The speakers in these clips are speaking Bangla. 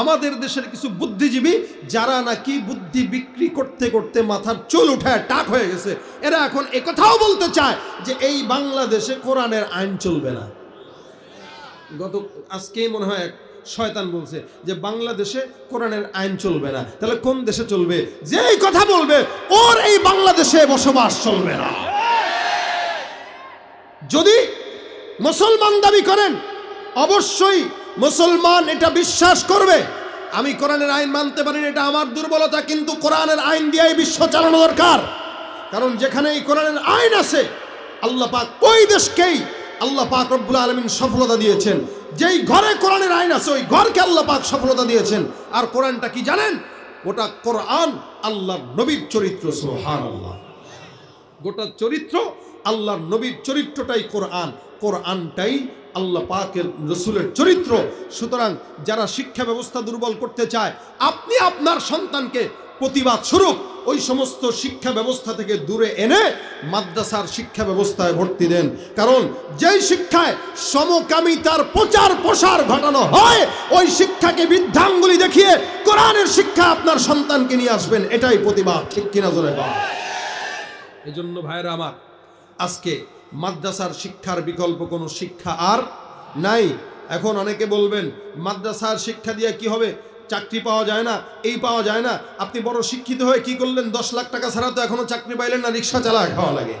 আমাদের দেশের কিছু বুদ্ধিজীবী যারা নাকি বুদ্ধি বিক্রি করতে করতে মাথার চুল উঠায় টাক হয়ে গেছে, এরা এখন একথাও বলতে চায় যে এই বাংলাদেশে কোরআনের আইন চলবে না। গত আজকেই মনে হয় শয়তান বলছে যে বাংলাদেশে কোরআনের আইন চলবে না। তাহলে কোন দেশে চলবে? যেই কথা বলবে, ওর এই বাংলাদেশে বসবাস চলবে না। যদি মুসলমান দাবি করেন, অবশ্যই মুসলমান, এটা বিশ্বাস করবে। আমি কোরআনের আইন মানতে পারি এটা আমার দুর্বলতা, কিন্তু কোরআনের আইন দিয়েই বিশ্ব চালানো দরকার। কারণ যেখানে এই কোরআনের আইন আছে, আল্লাহ পাক ওই দেশকেই আল্লাহ পাক রব্বুল আলমিন সফলতা দিয়েছেন। যেই ঘরে কোরআনের আইন আছে, ওই ঘরকে আল্লাহ পাক সফলতা দিয়েছেন। আর কোরআনটা কি জানেন? ওটা কোরআন আল্লাহর নবীর চরিত্র সুবহান আল্লাহ গোটা চরিত্র আল্লাহর নবীর চরিত্রটাই কোরআন। কোরআনটাই আল্লাহ পাকের রসুলের চরিত্র। সুতরাং যারা শিক্ষা ব্যবস্থা দুর্বল করতে চায়, আপনি আপনার সন্তানকে প্রতিবাদ স্বরূপ ওই সমস্ত শিক্ষা ব্যবস্থা থেকে দূরে এনে মাদ্রাসার শিক্ষা ব্যবস্থায় ভর্তি দেন। কারণ যেই শিক্ষায় সমকামিতার প্রচার প্রসার ঘটানো হয়, ওই শিক্ষাকে বৃদ্ধাঙ্গুলি দেখিয়ে কোরআনের শিক্ষা আপনার সন্তানকে নিয়ে আসবেন, এটাই প্রতিবাদ। ঠিক কিনা জোরে এই জন্য ভাইরা আমার, আজকে মাদ্রাসার শিক্ষার বিকল্প কোনো শিক্ষা আর নাই। এখন অনেকে বলবেন, মাদ্রাসার শিক্ষা দিয়ে কি হবে? চাকরি পাওয়া যায় না, এই পাওয়া যায় না। আপনি বড় শিক্ষিত হয়ে কি করলেন? দশ লাখ টাকা ছাড়া তো এখনও চাকরি পাইলেন না, রিক্সা চালা খাওয়া লাগে।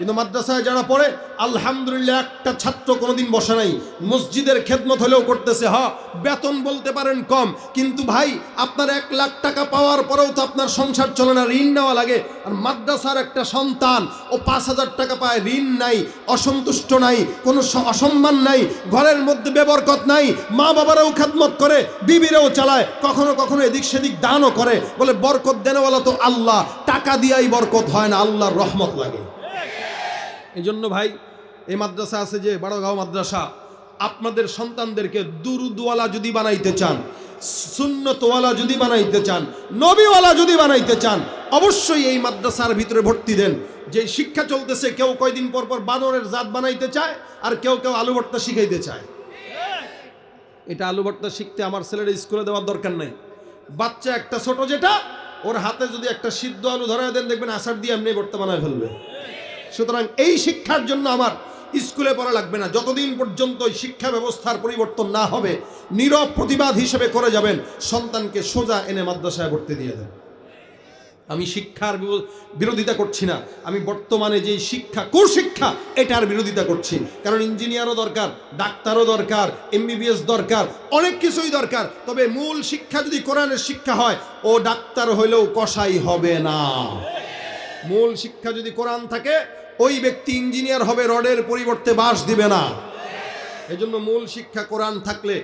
কিন্তু মাদ্রাসায় যারা পড়ে, আলহামদুলিল্লাহ একটা ছাত্র কোনোদিন বসে নাই। মসজিদের খেদমত হলেও করতেছে হ বেতন বলতে পারেন কম। কিন্তু ভাই, আপনার এক লাখ টাকা পাওয়ার পরেও তো আপনার সংসার চলে না, ঋণ নেওয়া লাগে। আর মাদ্রাসার একটা সন্তান, ও পাঁচ হাজার টাকা পায়, ঋণ নাই, অসন্তুষ্ট নাই, কোনো অসম্মান নাই, ঘরের মধ্যে বেবরকত নাই, মা বাবারাও খেদমত করে, বিবিরেও চালায়, কখনো কখনো এদিক সেদিক দানও করে, বলে বরকত দেনওয়ালা তো আল্লাহ, টাকা দিয়াই বরকত হয় না, আল্লাহর রহমত লাগে। এই জন্য ভাই, এই মাদ্রাসা আছে যে বড়গাঁও মাদ্রাসা, আপনাদের সন্তানদেরকে দুরুদওয়ালা যদি বানাইতে চান, সুন্নতওয়ালা যদি বানাইতে চান, নবীওয়ালা যদি বানাইতে চান, অবশ্যই এই মাদ্রাসার ভিতরে ভর্তি দেন। যে শিক্ষা চলতেছে, কেউ কয়দিন পর পর বানরের জাত বানাইতে চায় আর কেউ কেউ আলু ভর্তা শিখাইতে চায়। এটা আলু ভর্তা শিখতে আমার ছেলের স্কুলে দেওয়ার দরকার নেই। বাচ্চা একটা ছোট যেটা, ওর হাতে যদি একটা সিদ্ধ আলু ধরায় দেন, দেখবেন আসার দিয়ে এমনি ভর্তা বানায় ফেলবে। সুতরাং এই শিক্ষার জন্য আমার স্কুলে পড়া লাগবে না। যতদিন পর্যন্ত শিক্ষা ব্যবস্থার পরিবর্তন না হবে, নীরব প্রতিবাদ হিসেবে করে যাবেন, সন্তানকে সোজা এনে মাদ্রাসায় ভর্তি দিয়ে দেন। আমি শিক্ষার বিরো- বিরোধিতা করছি না। আমি বর্তমানে যে শিক্ষা, কুশিক্ষা, এটার বিরোধিতা করছি। কারণ ইঞ্জিনিয়ারও দরকার, ডাক্তারও দরকার, এমবিবিএস দরকার, অনেক কিছুই দরকার। তবে মূল শিক্ষা যদি কোরআনের শিক্ষা হয়, ও ডাক্তার হইলেও কসাই হবে না। মূল শিক্ষা যদি কোরআন থাকে ওই ব্যক্তি ইঞ্জিনিয়ার হবে, রডের পরিবর্তে বাঁশ দিবে না। এজন্য মূল শিক্ষা কোরআন থাকলে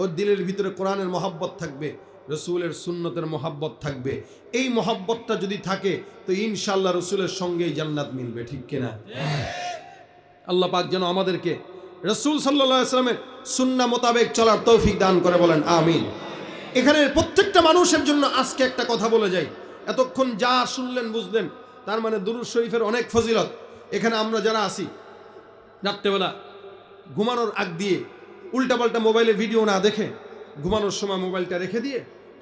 ওর দিলের ভিতরে কোরআনের মহাব্বত থাকবে, রসুলের সুন্নতের মহাব্বত থাকবে। এই মহাব্বতটা যদি থাকে, তো ইনশাল্লাহ রসুলের সঙ্গেই জান্নাত মিলবে, ঠিক কিনা? আল্লাহ পাক যেন আমাদেরকে রসুল সাল্লাহ আসলামের সুন্না মোতাবেক চলার তৌফিক দান করে বলেন, আমিন। এখানে প্রত্যেকটা মানুষের জন্য আজকে একটা কথা বলে যাই। এতক্ষণ যা শুনলেন, বুঝলেন, তার মানে দুরুদ শরীফের অনেক ফজিলত। এখানে আমরা যারা আসি রাত্রেবেলা ঘুমানোর আগ দিয়ে উল্টাপাল্টা মোবাইলে ভিডিও না দেখে ঘুমানোর সময় মোবাইলটা রেখে দিয়ে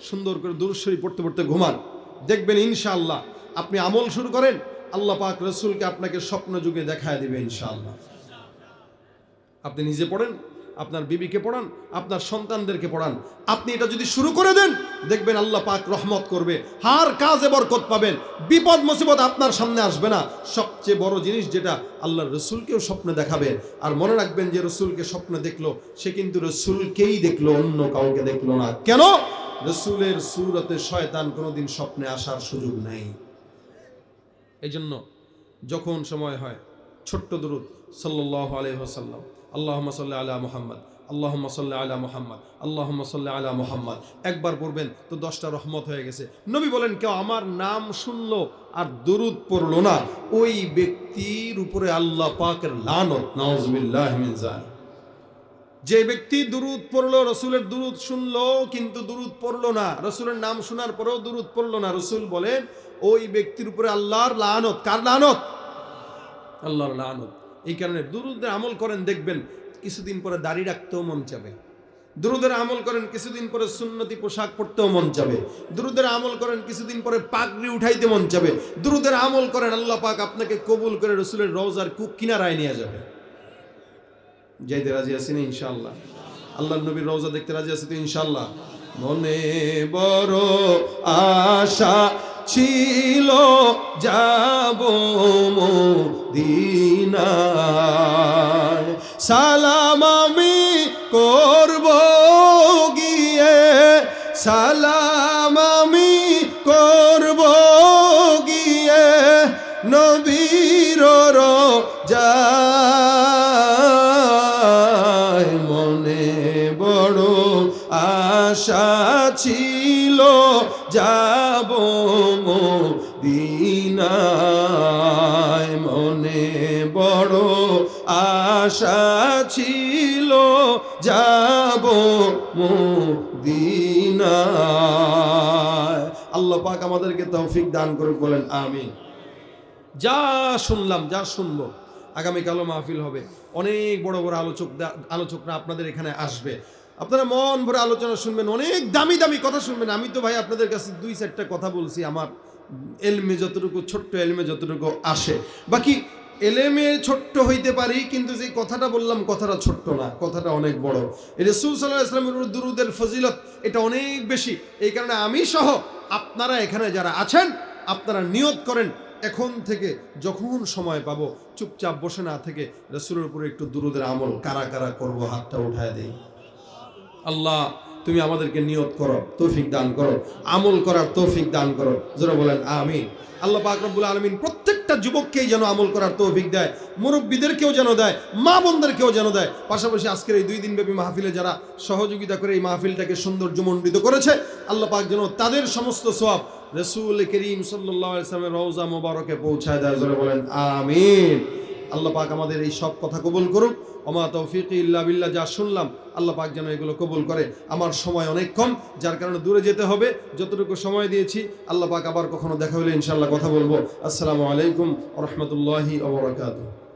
সুন্দর করে দূরস্বরী পড়তে পড়তে ঘুমান। দেখবেন ইনশাআল্লাহ আপনি আমল শুরু করেন, আল্লাহ পাক রসুলকে আপনাকে স্বপ্ন যুগে দেখায় দেবে ইনশাআল্লাহ। আপনি নিজে পড়েন আপনার বিবিকে পড়ান, আপনার সন্তানদেরকে পড়ান। আপনি এটা যদি শুরু করে দেন, দেখবেন আল্লাহ পাক রহমত করবে। হার কাজে বরকত পাবেন। বিপদ, মুসিবত আপনার সামনে আসবে না। সবচেয়ে বড় জিনিস যেটা আল্লাহ রসুলকেও স্বপ্নে দেখাবে। আর মনে রাখবেন যে রসুলকে স্বপ্নে দেখল, সে কিন্তু রসুলকেই দেখল, অন্য কাউকে দেখল না। কেন? রসুলের সুরতে শয়তান কোনোদিন স্বপ্নে আসার সুযোগ নেই। এই জন্য যখন সময় হয়, ছোট্ট দরুদ সাল্লাহ আলহ্লাম আল্লাহ সাল্লি আলা মোহাম্মদ আল্লাহ সাল্লি আলা মোহাম্মদ আল্লাহ সাল্লি আলা মোহাম্মদ। একবার পড়বেন তো দশটা রহমত হয়ে গেছে। নবী বলেন, কেউ আমার নাম শুনল আর দরুদ পড়ল না। ওই ব্যক্তির উপরে আল্লাহ পাকের লানত যে ব্যক্তি দুরুদ পড়ল, রসুলের দুরুদ শুনলো, কিন্তু দুরুদ পড়ল না। রসুলের নাম শোনার পরেও দুরুদ পড়ল না। রসুল বলেন, ওই ব্যক্তির উপরে আল্লাহর লানত। কার লানত? আল্লাহর লানত। এই কারণে দুরুদের আমল করেন, দেখবেন কিছুদিন পরে দাড়ি রাখতেও মন চাবে। দুরুদের আমল করেন, কিছুদিন পরে সুন্নতি পোশাক পরতেও মন চাবে। দুরুদের আমল করেন, কিছুদিন পরে পাগড়ি উঠাইতে মন চাবে। দুরুদের আমল করেন, আল্লাহ পাক আপনাকে কবুল করে রসুলের রওজার কুক কিনারায় নিয়ে যাবে। যাইতে রাজি আছেন ইনশাআল্লাহ? আল্লাহ নবীর রওজা দেখতে রাজি আছে তো ইনশাআল্লাহ? মনে বড় আশা ছিল যাব দিনা সালাম দিনায় মনে বড় আশা ছিল, যাব দিনায় আল্লাহ পাক আমাদেরকে তৌফিক দান করে বলেন আমিন। যা শুনলাম, যা শুনব, আগামীকালও মাহফিল হবে। অনেক বড় বড় আলোচক আলোচকরা আপনাদের এখানে আসবে। আপনারা মন ভরে আলোচনা শুনবেন, অনেক দামি দামি কথা শুনবেন। আমি তো ভাই আপনাদের কাছে দুই চারটা কথা বলছি আমার। এলমে যতটুকু, ছোট্ট এলমে যতটুকু আসে। বাকি এলেমে ছোট্ট হইতে পারি, কিন্তু যে কথাটা বললাম, কথাটা ছোট্ট না, কথাটা অনেক বড়। রসুল সাল্লাহ ইসলামের দুরুদের ফজিলত, এটা অনেক বেশি। এই কারণে আমি সহ আপনারা এখানে যারা আছেন, আপনারা নিয়ত করেন, এখন থেকে যখন সময় পাবো, চুপচাপ বসে না থেকে রসুলের উপরে একটু দুরুদের আমল, কারা কারা করব, হাতটা উঠায় দেই। আল্লাহ তুমি আমাদেরকে নিয়ত করো, তৌফিক দান করো, আমল করার তৌফিক দান করো। যারা বলেন, আমিন। আল্লাহ পাক রব্বুল আলমিন প্রত্যেকটা যুবককেই যেন আমল করার তৌফিক দেয়, মুরব্বীদেরকেও যেন দেয় মা বোনদেরকেও যেন দেয়। পাশাপাশি আজকের এই দুই দিনব্যাপী মাহফিলে যারা সহযোগিতা করে এই মাহফিলটাকে সৌন্দর্যমণ্ডিত করেছে, আল্লাহ পাক যেন তাদের সমস্ত সব রসুল করিম সাল্লাহ ইসলামের রওজা মোবারকে পৌঁছায় দেয়। যারা বলেন, আমিন। আল্লাহ পাক আমাদের এই সব কথা কবুল করুক। অমা তৌফিক ইল্লা বিল্লাহ, যা শুনলাম, আল্লাহ পাক যেন এগুলো কবুল করে। আমার সময় অনেক কম, যার কারণে দূরে যেতে হবে। যতটুকু সময় দিয়েছি, আল্লাহ পাক আবার কখনো দেখা হলে ইনশাল্লাহ কথা বলব। আসসালামু আলাইকুম রহমতুল্লাহি ওবরাকাতুহ